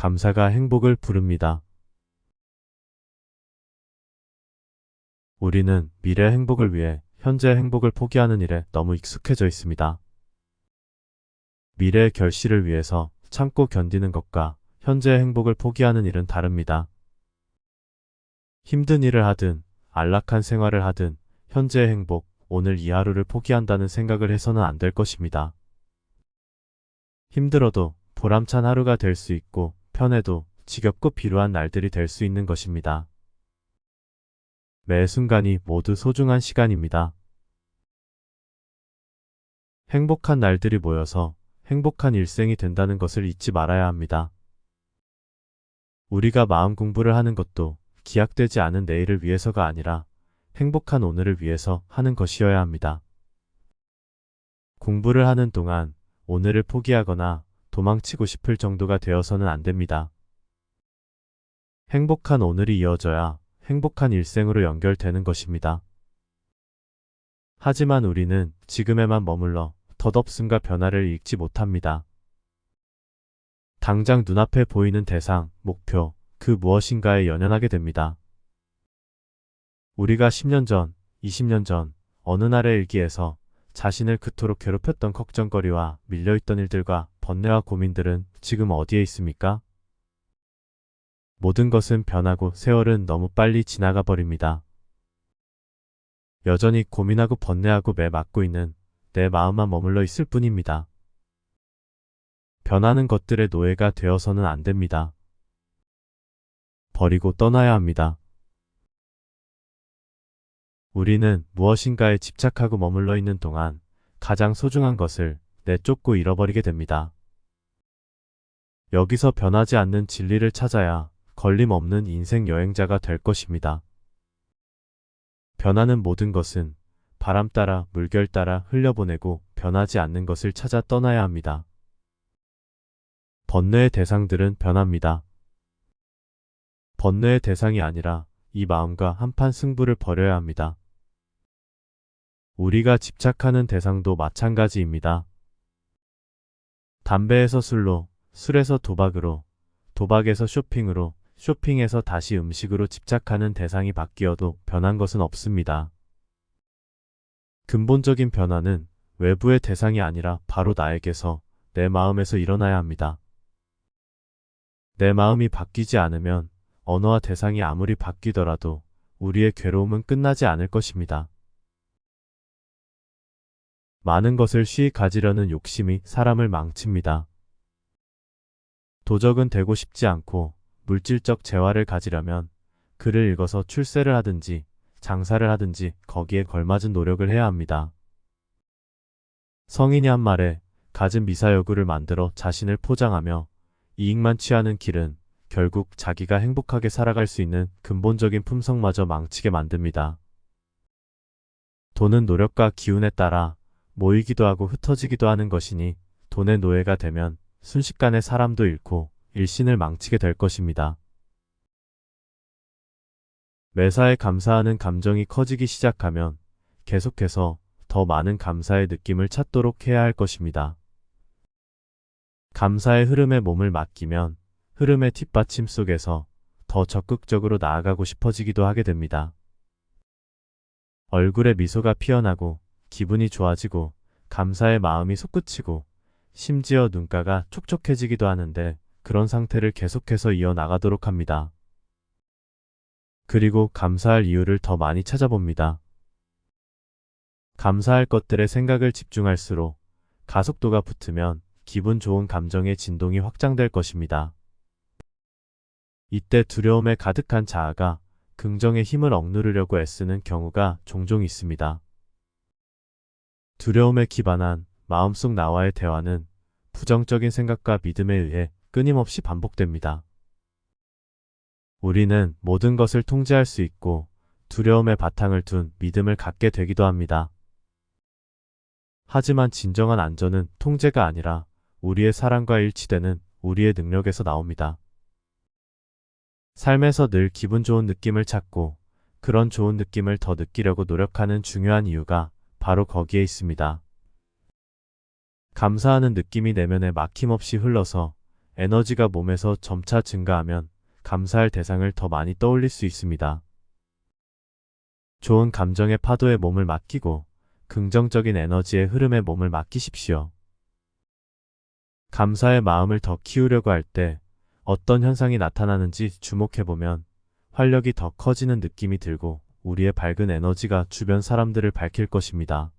감사가 행복을 부릅니다. 우리는 미래 행복을 위해 현재 행복을 포기하는 일에 너무 익숙해져 있습니다. 미래의 결실을 위해서 참고 견디는 것과 현재 행복을 포기하는 일은 다릅니다. 힘든 일을 하든 안락한 생활을 하든 현재 행복, 오늘 이 하루를 포기한다는 생각을 해서는 안 될 것입니다. 힘들어도 보람찬 하루가 될 수 있고 편해도 지겹고 비루한 날들이 될 수 있는 것입니다. 매 순간이 모두 소중한 시간입니다. 행복한 날들이 모여서 행복한 일생이 된다는 것을 잊지 말아야 합니다. 우리가 마음 공부를 하는 것도 기약되지 않은 내일을 위해서가 아니라 행복한 오늘을 위해서 하는 것이어야 합니다. 공부를 하는 동안 오늘을 포기하거나 도망치고 싶을 정도가 되어서는 안 됩니다. 행복한 오늘이 이어져야 행복한 일생으로 연결되는 것입니다. 하지만 우리는 지금에만 머물러 덧없음과 변화를 읽지 못합니다. 당장 눈앞에 보이는 대상, 목표, 그 무엇인가에 연연하게 됩니다. 우리가 10년 전, 20년 전, 어느 날의 일기에서 자신을 그토록 괴롭혔던 걱정거리와 밀려있던 일들과 번뇌와 고민들은 지금 어디에 있습니까? 모든 것은 변하고 세월은 너무 빨리 지나가 버립니다. 여전히 고민하고 번뇌하고 매 맞고 있는 내 마음만 머물러 있을 뿐입니다. 변하는 것들의 노예가 되어서는 안 됩니다. 버리고 떠나야 합니다. 우리는 무엇인가에 집착하고 머물러 있는 동안 가장 소중한 것을 내쫓고 잃어버리게 됩니다. 여기서 변하지 않는 진리를 찾아야 걸림없는 인생 여행자가 될 것입니다. 변하는 모든 것은 바람 따라 물결 따라 흘려보내고 변하지 않는 것을 찾아 떠나야 합니다. 번뇌의 대상들은 변합니다. 번뇌의 대상이 아니라 이 마음과 한판 승부를 벌여야 합니다. 우리가 집착하는 대상도 마찬가지입니다. 담배에서 술로, 술에서 도박으로, 도박에서 쇼핑으로, 쇼핑에서 다시 음식으로 집착하는 대상이 바뀌어도 변한 것은 없습니다. 근본적인 변화는 외부의 대상이 아니라 바로 나에게서 내 마음에서 일어나야 합니다. 내 마음이 바뀌지 않으면 언어와 대상이 아무리 바뀌더라도 우리의 괴로움은 끝나지 않을 것입니다. 많은 것을 쉬이 가지려는 욕심이 사람을 망칩니다. 도적은 되고 싶지 않고 물질적 재화를 가지려면 글을 읽어서 출세를 하든지 장사를 하든지 거기에 걸맞은 노력을 해야 합니다. 성인이 한 말에 갖은 미사여구를 만들어 자신을 포장하며 이익만 취하는 길은 결국 자기가 행복하게 살아갈 수 있는 근본적인 품성마저 망치게 만듭니다. 돈은 노력과 기운에 따라 모이기도 하고 흩어지기도 하는 것이니 돈의 노예가 되면 순식간에 사람도 잃고 일신을 망치게 될 것입니다. 매사에 감사하는 감정이 커지기 시작하면 계속해서 더 많은 감사의 느낌을 찾도록 해야 할 것입니다. 감사의 흐름에 몸을 맡기면 흐름의 뒷받침 속에서 더 적극적으로 나아가고 싶어지기도 하게 됩니다. 얼굴에 미소가 피어나고 기분이 좋아지고 감사의 마음이 솟구치고 심지어 눈가가 촉촉해지기도 하는데 그런 상태를 계속해서 이어나가도록 합니다. 그리고 감사할 이유를 더 많이 찾아봅니다. 감사할 것들의 생각을 집중할수록 가속도가 붙으면 기분 좋은 감정의 진동이 확장될 것입니다. 이때 두려움에 가득한 자아가 긍정의 힘을 억누르려고 애쓰는 경우가 종종 있습니다. 두려움에 기반한 마음속 나와의 대화는 부정적인 생각과 믿음에 의해 끊임없이 반복됩니다. 우리는 모든 것을 통제할 수 있고 두려움의 바탕을 둔 믿음을 갖게 되기도 합니다. 하지만 진정한 안전은 통제가 아니라 우리의 사랑과 일치되는 우리의 능력에서 나옵니다. 삶에서 늘 기분 좋은 느낌을 찾고 그런 좋은 느낌을 더 느끼려고 노력하는 중요한 이유가 바로 거기에 있습니다. 감사하는 느낌이 내면에 막힘없이 흘러서 에너지가 몸에서 점차 증가하면 감사할 대상을 더 많이 떠올릴 수 있습니다. 좋은 감정의 파도에 몸을 맡기고 긍정적인 에너지의 흐름에 몸을 맡기십시오. 감사의 마음을 더 키우려고 할 때 어떤 현상이 나타나는지 주목해보면 활력이 더 커지는 느낌이 들고 우리의 밝은 에너지가 주변 사람들을 밝힐 것입니다.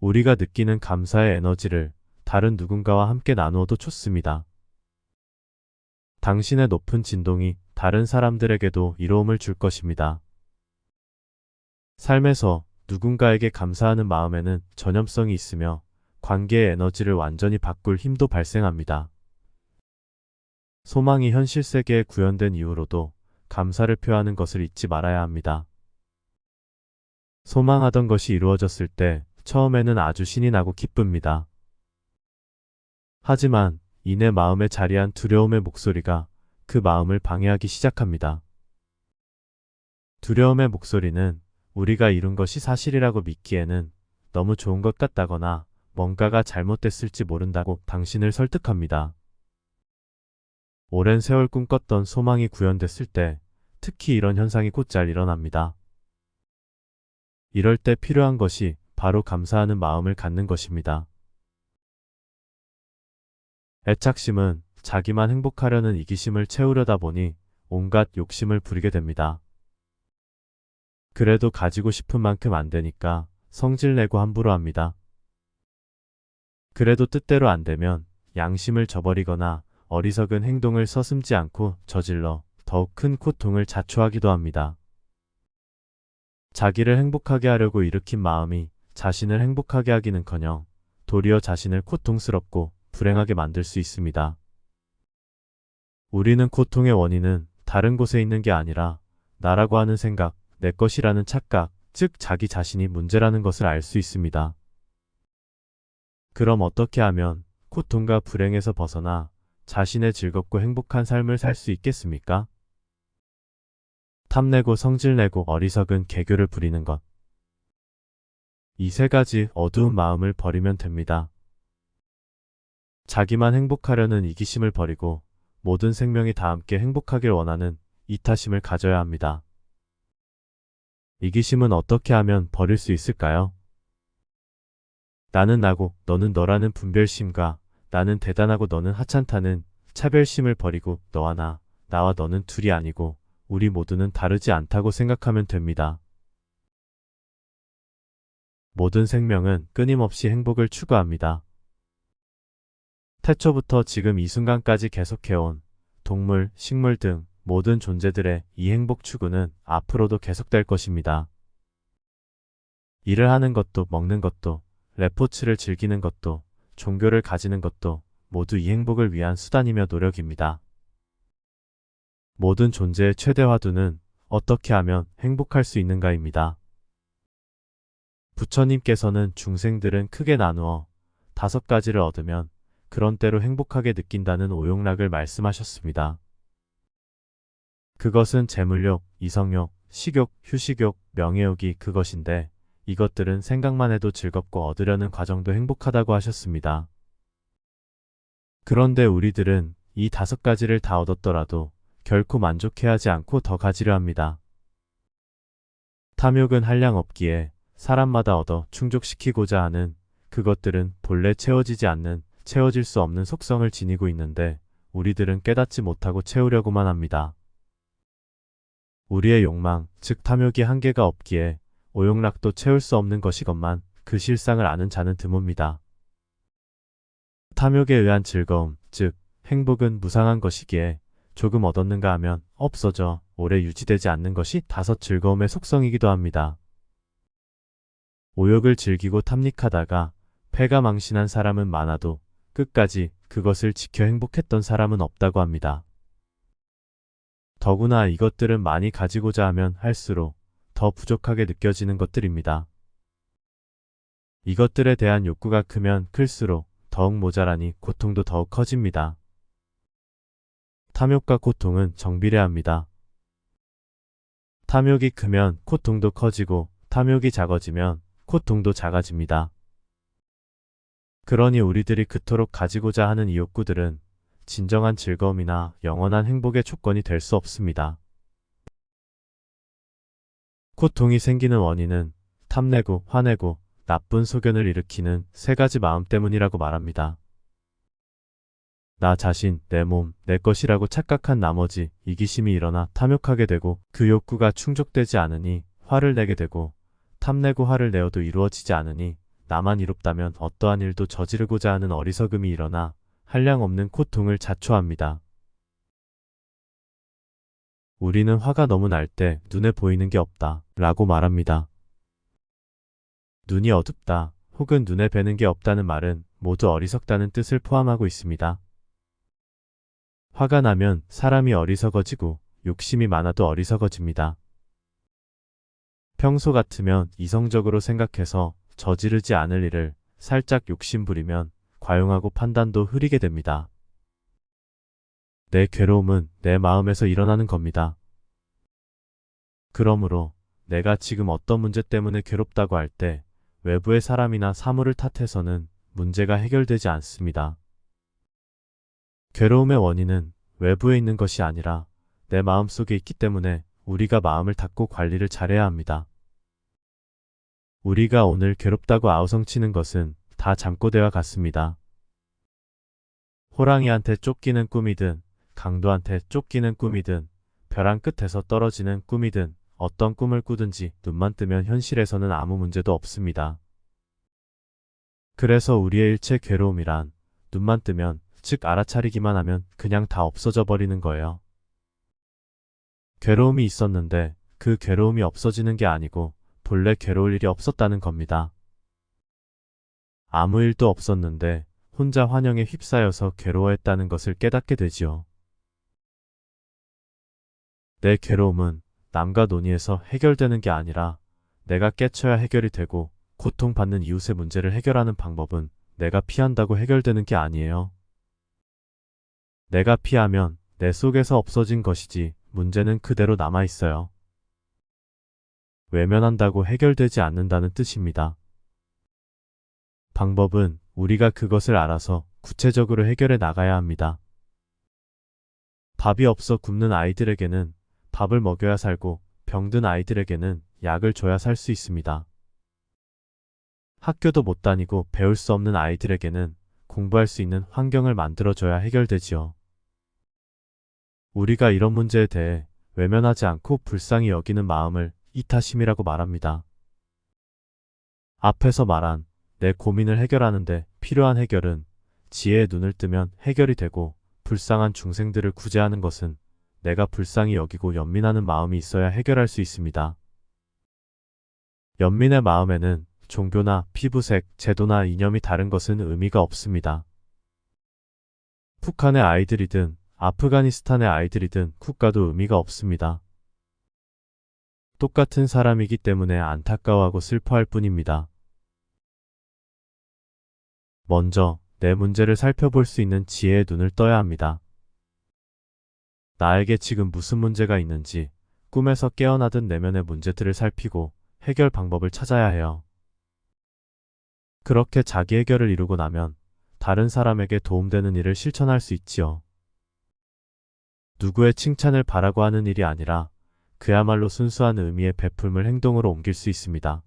우리가 느끼는 감사의 에너지를 다른 누군가와 함께 나누어도 좋습니다. 당신의 높은 진동이 다른 사람들에게도 이로움을 줄 것입니다. 삶에서 누군가에게 감사하는 마음에는 전염성이 있으며 관계의 에너지를 완전히 바꿀 힘도 발생합니다. 소망이 현실 세계에 구현된 이후로도 감사를 표하는 것을 잊지 말아야 합니다. 소망하던 것이 이루어졌을 때 처음에는 아주 신이 나고 기쁩니다. 하지만 이내 마음에 자리한 두려움의 목소리가 그 마음을 방해하기 시작합니다. 두려움의 목소리는 우리가 이룬 것이 사실이라고 믿기에는 너무 좋은 것 같다거나 뭔가가 잘못됐을지 모른다고 당신을 설득합니다. 오랜 세월 꿈꿨던 소망이 구현됐을 때 특히 이런 현상이 곧잘 일어납니다. 이럴 때 필요한 것이 바로 감사하는 마음을 갖는 것입니다. 애착심은 자기만 행복하려는 이기심을 채우려다 보니 온갖 욕심을 부리게 됩니다. 그래도 가지고 싶은 만큼 안 되니까 성질내고 함부로 합니다. 그래도 뜻대로 안 되면 양심을 저버리거나 어리석은 행동을 서슴지 않고 저질러 더욱 큰 고통을 자초하기도 합니다. 자기를 행복하게 하려고 일으킨 마음이 자신을 행복하게 하기는커녕 도리어 자신을 고통스럽고 불행하게 만들 수 있습니다. 우리는 고통의 원인은 다른 곳에 있는 게 아니라 나라고 하는 생각, 내 것이라는 착각, 즉 자기 자신이 문제라는 것을 알 수 있습니다. 그럼 어떻게 하면 고통과 불행에서 벗어나 자신의 즐겁고 행복한 삶을 살 수 있겠습니까? 탐내고 성질내고 어리석은 개교를 부리는 것. 이 세 가지 어두운 마음을 버리면 됩니다. 자기만 행복하려는 이기심을 버리고 모든 생명이 다 함께 행복하길 원하는 이타심을 가져야 합니다. 이기심은 어떻게 하면 버릴 수 있을까요? 나는 나고 너는 너라는 분별심과 나는 대단하고 너는 하찮다는 차별심을 버리고 너와 나, 나와 너는 둘이 아니고 우리 모두는 다르지 않다고 생각하면 됩니다. 모든 생명은 끊임없이 행복을 추구합니다. 태초부터 지금 이 순간까지 계속해온 동물, 식물 등 모든 존재들의 이 행복 추구는 앞으로도 계속될 것입니다. 일을 하는 것도 먹는 것도 레포츠를 즐기는 것도 종교를 가지는 것도 모두 이 행복을 위한 수단이며 노력입니다. 모든 존재의 최대 화두는 어떻게 하면 행복할 수 있는가입니다. 부처님께서는 중생들은 크게 나누어 다섯 가지를 얻으면 그런 때로 행복하게 느낀다는 오용락을 말씀하셨습니다. 그것은 재물욕, 이성욕, 식욕, 휴식욕, 명예욕이 그것인데 이것들은 생각만 해도 즐겁고 얻으려는 과정도 행복하다고 하셨습니다. 그런데 우리들은 이 다섯 가지를 다 얻었더라도 결코 만족해야 하지 않고 더 가지려 합니다. 탐욕은 한량 없기에 사람마다 얻어 충족시키고자 하는 그것들은 본래 채워지지 않는 채워질 수 없는 속성을 지니고 있는데 우리들은 깨닫지 못하고 채우려고만 합니다. 우리의 욕망, 즉 탐욕이 한계가 없기에 오용락도 채울 수 없는 것이건만 그 실상을 아는 자는 드뭅니다. 탐욕에 의한 즐거움, 즉 행복은 무상한 것이기에 조금 얻었는가 하면 없어져 오래 유지되지 않는 것이 다섯 즐거움의 속성이기도 합니다. 오욕을 즐기고 탐닉하다가 폐가 망신한 사람은 많아도 끝까지 그것을 지켜 행복했던 사람은 없다고 합니다. 더구나 이것들은 많이 가지고자 하면 할수록 더 부족하게 느껴지는 것들입니다. 이것들에 대한 욕구가 크면 클수록 더욱 모자라니 고통도 더욱 커집니다. 탐욕과 고통은 정비례합니다. 탐욕이 크면 고통도 커지고 탐욕이 작아지면 고통도 작아집니다. 그러니 우리들이 그토록 가지고자 하는 이 욕구들은 진정한 즐거움이나 영원한 행복의 조건이 될 수 없습니다. 고통이 생기는 원인은 탐내고 화내고 나쁜 소견을 일으키는 세 가지 마음 때문이라고 말합니다. 나 자신, 내 몸, 내 것이라고 착각한 나머지 이기심이 일어나 탐욕하게 되고 그 욕구가 충족되지 않으니 화를 내게 되고 탐내고 화를 내어도 이루어지지 않으니 나만 이롭다면 어떠한 일도 저지르고자 하는 어리석음이 일어나 한량없는 고통을 자초합니다. 우리는 화가 너무 날 때 눈에 보이는 게 없다 라고 말합니다. 눈이 어둡다 혹은 눈에 뵈는 게 없다는 말은 모두 어리석다는 뜻을 포함하고 있습니다. 화가 나면 사람이 어리석어지고 욕심이 많아도 어리석어집니다. 평소 같으면 이성적으로 생각해서 저지르지 않을 일을 살짝 욕심 부리면 과용하고 판단도 흐리게 됩니다. 내 괴로움은 내 마음에서 일어나는 겁니다. 그러므로 내가 지금 어떤 문제 때문에 괴롭다고 할 때 외부의 사람이나 사물을 탓해서는 문제가 해결되지 않습니다. 괴로움의 원인은 외부에 있는 것이 아니라 내 마음 속에 있기 때문에 우리가 마음을 닫고 관리를 잘해야 합니다. 우리가 오늘 괴롭다고 아우성치는 것은 다 잠꼬대와 같습니다. 호랑이한테 쫓기는 꿈이든 강도한테 쫓기는 꿈이든 벼랑 끝에서 떨어지는 꿈이든 어떤 꿈을 꾸든지 눈만 뜨면 현실에서는 아무 문제도 없습니다. 그래서 우리의 일체 괴로움이란 눈만 뜨면 즉 알아차리기만 하면 그냥 다 없어져 버리는 거예요. 괴로움이 있었는데 그 괴로움이 없어지는 게 아니고 본래 괴로울 일이 없었다는 겁니다. 아무 일도 없었는데 혼자 환영에 휩싸여서 괴로워했다는 것을 깨닫게 되지요. 내 괴로움은 남과 논의해서 해결되는 게 아니라 내가 깨쳐야 해결이 되고 고통받는 이웃의 문제를 해결하는 방법은 내가 피한다고 해결되는 게 아니에요. 내가 피하면 내 속에서 없어진 것이지 문제는 그대로 남아 있어요. 외면한다고 해결되지 않는다는 뜻입니다. 방법은 우리가 그것을 알아서 구체적으로 해결해 나가야 합니다. 밥이 없어 굶는 아이들에게는 밥을 먹여야 살고 병든 아이들에게는 약을 줘야 살 수 있습니다. 학교도 못 다니고 배울 수 없는 아이들에게는 공부할 수 있는 환경을 만들어줘야 해결되지요. 우리가 이런 문제에 대해 외면하지 않고 불쌍히 여기는 마음을 이타심이라고 말합니다. 앞에서 말한 내 고민을 해결하는데 필요한 해결은 지혜의 눈을 뜨면 해결이 되고 불쌍한 중생들을 구제하는 것은 내가 불쌍히 여기고 연민하는 마음이 있어야 해결할 수 있습니다. 연민의 마음에는 종교나 피부색, 제도나 이념이 다른 것은 의미가 없습니다. 북한의 아이들이든 아프가니스탄의 아이들이든 국가도 의미가 없습니다. 똑같은 사람이기 때문에 안타까워하고 슬퍼할 뿐입니다. 먼저 내 문제를 살펴볼 수 있는 지혜의 눈을 떠야 합니다. 나에게 지금 무슨 문제가 있는지 꿈에서 깨어나든 내면의 문제들을 살피고 해결 방법을 찾아야 해요. 그렇게 자기 해결을 이루고 나면 다른 사람에게 도움되는 일을 실천할 수 있지요. 누구의 칭찬을 바라고 하는 일이 아니라 그야말로 순수한 의미의 베품을 행동으로 옮길 수 있습니다.